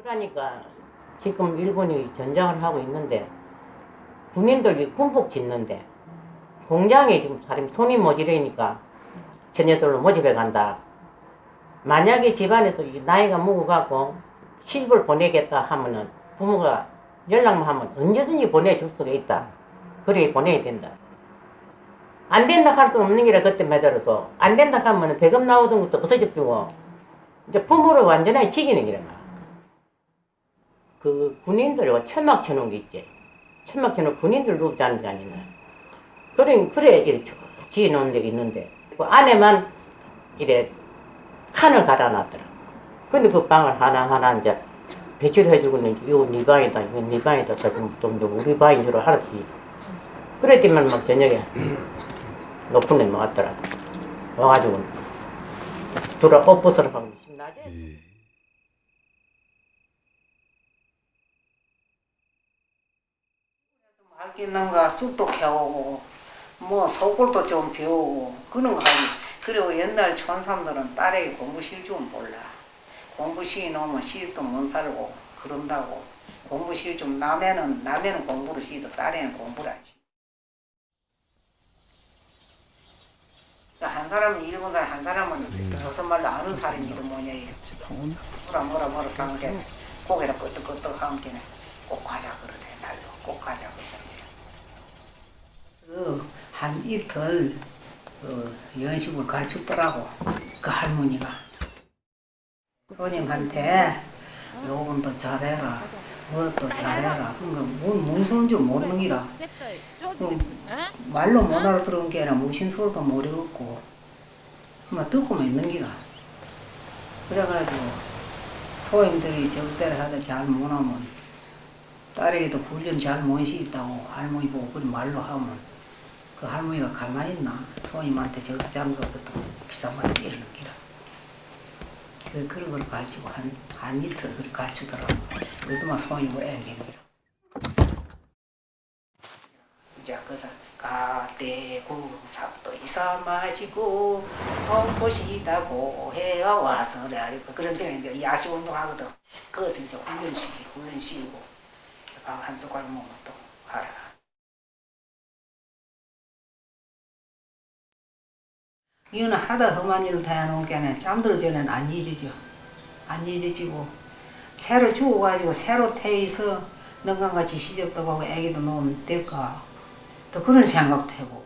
그러니까 지금 일본이 전장을 하고 있는데 군인들이 군복 짓는데 공장에 지금 사람 손이 모자라니까 처녀들로 모집해 간다. 만약에 집안에서 이 나이가 먹어가고 시집을 보내겠다 하면은 부모가 연락만 하면 언제든지 보내줄 수가 있다. 그래 보내야 된다. 안 된다 할 수 없는 게라 그때 매달아도 안 된다 하면은 배급 나오던 것도 없어져 고 이제 부모를 완전히 지기는 게라 그 군인들 천막 쳐놓은 게 있지. 천막 쳐놓은 군인들 누구 자는 게 아니네. 그래, 그래, 이렇게 쭉 지어 놓은 데가 있는데, 그 안에만 이래 칸을 갈아놨더라. 근데 그 방을 하나하나 이제 배치를 해주고 있는지, 이거 네 방이다, 이거 네 방이다, 좀, 우리 방인 줄 알았지. 그랬더만 막 저녁에 높은 데 나왔더라. 와가지고, 돌아 엎부스러 하고 신나지? 알겠는가 쑥도 캐오고 뭐 소굴도 좀 배우고 그런 거 하니. 그리고 옛날 촌사람들은 딸에게 공부 실줄 몰라. 공부 시키 놓으면 시집도 못 살고 그런다고. 공부 실 좀 남에는 남에는 공부를 시도 딸에는 공부를 안 시. 한 사람은 일본 사람 한 사람은 조선 말로 아는 사람이도 뭐냐 이래 뭐라 뭐라 뭐라 상게 고개를 끄덕끄덕 함께네 꼭 가자 그러대 날로. 꼭 가자 그러대 한 이틀 그 연식을 가르쳤더라고 그 할머니가. 손님한테 요번도 잘해라. 뭐또 잘해라. 그러니까 뭔 무슨 줄 모르는 기라. 그 말로 못 알아들은 게 아니라 무슨 소리도 모르겠고 막 듣고만 있는 기라. 그래가지고 소인들이 적대를 하다 잘 못하면. 딸에게도 훈련 잘못 시켰다고 할머니 보고 그런 말로 하면 그 할머니가 가만히 있나? 저기 잠궈서 또 기사만 이러는 기라 그, 그런 걸 가르치고 한, 한 이틀 그렇게 가르치더라고. 그래도만 소임을 앵기는 기라 이제 그래서 가대구 삽도 이사 마시고 해야 와서라 이렇게 그런 식으로 이제 야식 운동하거든. 그것을 이제 훈련시키 훈련시키고 밥 한 숟갈 먹으면 또 가라 이거는 하다 험한 일을 다 해놓은 게 아니라 잠들 전에는 안 잊어져. 안 잊어지고 새로 죽어가지고 새로 태어서 능강같이 시집도 가고 애기도 놓으면 될까? 또 그런 생각도 해보고